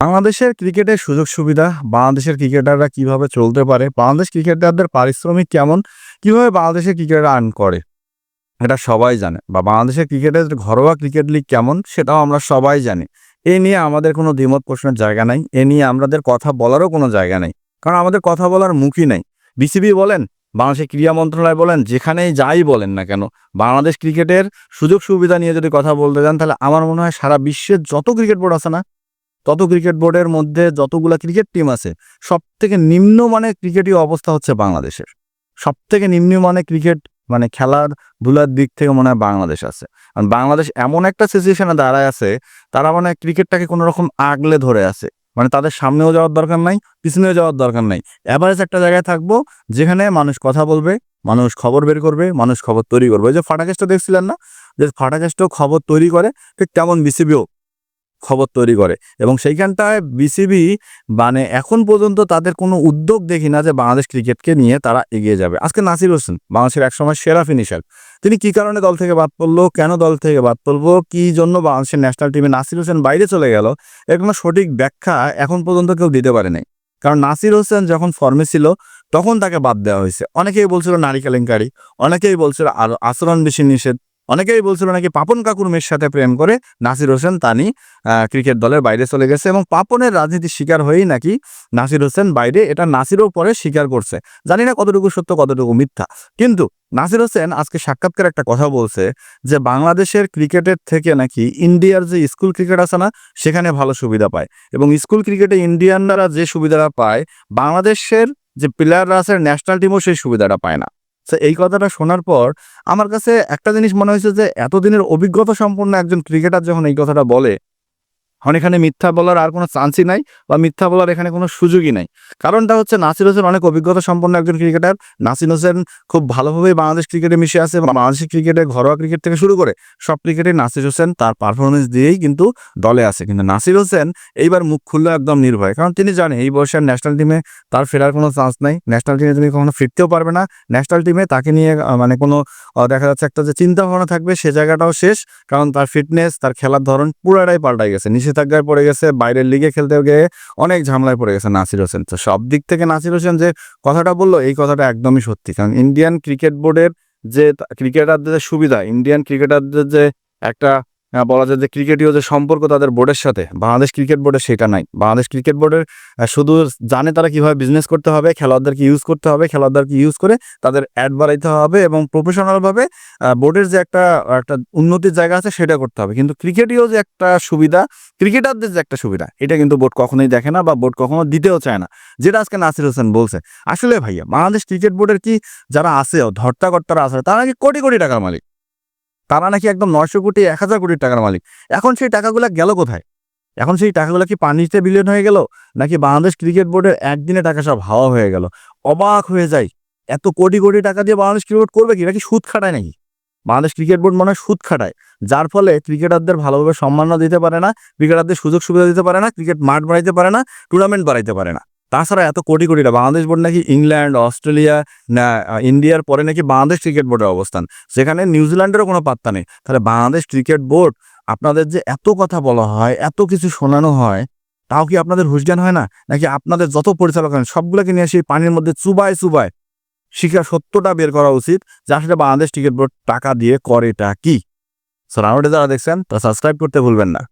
বাংলাদেশের ক্রিকেটের সুযোগ সুবিধা, বাংলাদেশের ক্রিকেটাররা কীভাবে চলতে পারে, বাংলাদেশ ক্রিকেটারদের পারিশ্রমিক কেমন, কীভাবে বাংলাদেশের ক্রিকেটাররা আর্ন করে, এটা সবাই জানে বা বাংলাদেশের ক্রিকেটের ঘরোয়া ক্রিকেট লিগ কেমন সেটাও আমরা সবাই জানি। এ নিয়ে আমাদের কোনো দ্বিমত প্রশ্নের জায়গা নাই, এ নিয়ে আমাদের কথা বলারও কোনো জায়গা নেই, কারণ আমাদের কথা বলার মুখই নাই। বিসিবি বলেন, বাংলাদেশের ক্রীড়া মন্ত্রণালয় বলেন, যেখানেই যাই বলেন না কেন, বাংলাদেশ ক্রিকেটের সুযোগ সুবিধা নিয়ে যদি কথা বলতে যান, তাহলে আমার মনে হয় সারা বিশ্বের যত ক্রিকেট বোর্ড আছে না তত ক্রিকেট বোর্ডের মধ্যে যতগুলা ক্রিকেট টিম আছে সব থেকে নিম্নমানের ক্রিকেটই অবস্থা হচ্ছে বাংলাদেশের। সব থেকে নিম্নমানের ক্রিকেট মানে খেলার ধুলার দিক থেকে মনে হয় বাংলাদেশ আছে। কারণ বাংলাদেশ এমন একটা সিচুয়েশনে দাঁড়ায় আছে, তারা মানে ক্রিকেটটাকে কোনো রকম আগলে ধরে আছে। মানে তাদের সামনেও যাওয়ার দরকার নাই, পিছনেও যাওয়ার দরকার নাই। অ্যাভারেজ একটা জায়গায় থাকব, যেখানে মানুষ কথা বলবে, মানুষ খবর বের করবে, মানুষ খবর তৈরি করবে। যে ফাটাকেস্টটা দেখছিলেন না? যে ফাটাকেস্টও খবর তৈরি করে, ঠিক তেমন বিসিবিও খবর তৈরি করে। এবং সেইখানটায় বিসিবি মানে এখন পর্যন্ত তাদের কোনো উদ্যোগ দেখি না যে বাংলাদেশ ক্রিকেটকে নিয়ে তারা এগিয়ে যাবে। আজকে নাসির হোসেন, বাংলাদেশের একসময় সেরা ফিনিশার তিনি কি কারণে দল থেকে বাদ পড়ল, কেন দল থেকে বাদ পড়ব, কি জন্য বাংলাদেশের ন্যাশনাল টিমে নাসির হোসেন বাইরে চলে গেল, এর কোনো সঠিক ব্যাখ্যা এখন পর্যন্ত কেউ দিতে পারে নাই। কারণ নাসির হোসেন যখন ফর্মে ছিল, তখন তাকে বাদ দেওয়া হয়েছে। অনেকেই বলছিল নারী কেলেঙ্কারি, অনেকেই বলছিল আর আচরণ বেশি নিষেধ অনেকেই বলছিল নাকি পাপন কাকুর মেয়ের সাথে প্রেম করে নাসির হোসেন তানি ক্রিকেট দলের বাইরে চলে গেছে এবং পাপনের রাজনীতির শিকার হয়েই নাকি নাসির হোসেন বাইরে। এটা নাসিরও পরে স্বীকার করছে। জানি না কতটুকু সত্য, কতটুকু মিথ্যা। কিন্তু নাসির হোসেন আজকে সাক্ষাৎকার একটা কথা বলছে যে বাংলাদেশের ক্রিকেটের থেকে নাকি ইন্ডিয়ার যে স্কুল ক্রিকেট আছে না, সেখানে ভালো সুবিধা পায়। এবং স্কুল ক্রিকেটে ইন্ডিয়ানরা যে সুবিধাটা পায়, বাংলাদেশের যে প্লেয়াররা আছে, ন্যাশনাল টিমও সেই সুবিধাটা পায় না। তো এই কথাটা শোনার পর আমার কাছে একটা জিনিস মনে হয়েছে যে, এতদিনের অভিজ্ঞতা সম্পন্ন একজন ক্রিকেটার যখন এই কথাটা বলে এখন এখানে মিথ্যা বলার আর কোনো চান্সই নাই বা মিথ্যা বলার এখানে কোনো সুযোগই নাই। কারণটা হচ্ছে নাসির হোসেন অনেক অভিজ্ঞতা সম্পন্ন একজন ক্রিকেটার। নাসির হোসেন খুব ভালোভাবেই বাংলাদেশ ক্রিকেটে মিশে আছে বা বাংলাদেশের ক্রিকেটে ঘরোয়া ক্রিকেট থেকে শুরু করে সব ক্রিকেটে নাসির হোসেন তার পারফরমেন্স দিয়েই কিন্তু দলে আছে। কিন্তু নাসির হোসেন এইবার মুখ খুললো একদম নির্ভয়। কারণ তিনি জানে এই বয়সের ন্যাশনাল টিমে তার ফেরার কোনো চান্স নাই। ন্যাশনাল টিমে তিনি কখনো ফিরতেও পারবে না। ন্যাশনাল টিমে তাকে নিয়ে মানে কোনো দেখা যাচ্ছে একটা যে চিন্তা ভাবনা থাকবে সে জায়গাটাও শেষ। কারণ তার ফিটনেস তার খেলার ধরন পুরাটাই পাল্টাই গেছে। নিষেধাজ্ঞায় পড়ে গেছে, বাইরের লিগে খেলতে গিয়ে অনেক ঝামেলায় পড়ে গেছে নাসির হোসেন। তো সব দিক থেকে নাসির হোসেন যে কথাটা বলল, এই কথাটা একদমই সত্যি। কারণ ইন্ডিয়ান ক্রিকেট বোর্ডের যে ক্রিকেটারদের সুবিধা ইন্ডিয়ান ক্রিকেটারদের যে একটা বলা যায় যে ক্রিকেটীয় যে সম্পর্ক তাদের বোর্ডের সাথে। বাংলাদেশ ক্রিকেট বোর্ডের সেটা নাই। বাংলাদেশ ক্রিকেট বোর্ডের শুধু জানে তারা কীভাবে বিজনেস করতে হবে, খেলোয়াড়দেরকে ইউজ করতে হবে, খেলোয়াড়দেরকে ইউজ করে তাদের অ্যাড বাড়াইতে হবে এবং প্রফেশনালভাবে বোর্ডের যে একটা একটা উন্নতির জায়গা আছে সেটা করতে হবে। কিন্তু ক্রিকেটীয় যে একটা সুবিধা ক্রিকেটারদের যে একটা সুবিধা, এটা কিন্তু বোর্ড কখনোই দেখে না বা বোর্ড কখনো দিতেও চায় না। যেটা আজকে নাসির হোসেন বলছে। আসলে ভাইয়া, বাংলাদেশ ক্রিকেট বোর্ডের কি যারা আছে, ধর্তাকর্তারা আছে, তারা নাকি কোটি কোটি টাকার মালিক। তারা নাকি একদম নয়শো কোটি, এক হাজার কোটি টাকার মালিক। এখন সেই টাকাগুলো গেল কোথায়? এখন সেই টাকাগুলো কি পানিতে বিলিয়ন হয়ে গেল? নাকি বাংলাদেশ ক্রিকেট বোর্ডের একদিনে টাকা সব হাওয়া হয়ে গেল? অবাক হয়ে যায় এত কোটি কোটি টাকা দিয়ে বাংলাদেশ ক্রিকেট করবে কি? নাকি সুদ খাটায় নাকি? বাংলাদেশ ক্রিকেট বোর্ড মনে হয় সুদ খাটায়। যার ফলে ক্রিকেটারদের ভালোভাবে সম্মাননা দিতে পারে না, ক্রিকেটারদের সুযোগ সুবিধা দিতে পারে না, ক্রিকেট মাঠ বাড়াইতে পারে না টুর্নামেন্ট বাড়াইতে পারে না। তাছাড়া এত কোটি কোটি বাংলাদেশ বোর্ড নাকি ইংল্যান্ড, অস্ট্রেলিয়া, না ইন্ডিয়ার পরে নাকি বাংলাদেশ ক্রিকেট বোর্ডের অবস্থান। সেখানে নিউজিল্যান্ডেরও কোনো পাত্তা নেই। তাহলে বাংলাদেশ ক্রিকেট বোর্ড, আপনাদের যে এত কথা বলা হয়, এত কিছু শোনানো হয়, তাও কি আপনাদের হুশজ্ঞান হয় না? নাকি আপনাদের যত পরিচালক হয় সবগুলোকে নিয়ে সেই পানির মধ্যে চুবায় চুবায় শিকার সত্যটা বের করা উচিত, যে আসলে বাংলাদেশ ক্রিকেট বোর্ড টাকা দিয়ে করেটা কি? সো রাউন্ডে যারা দেখছেন তা সাবস্ক্রাইব করতে ভুলবেন না।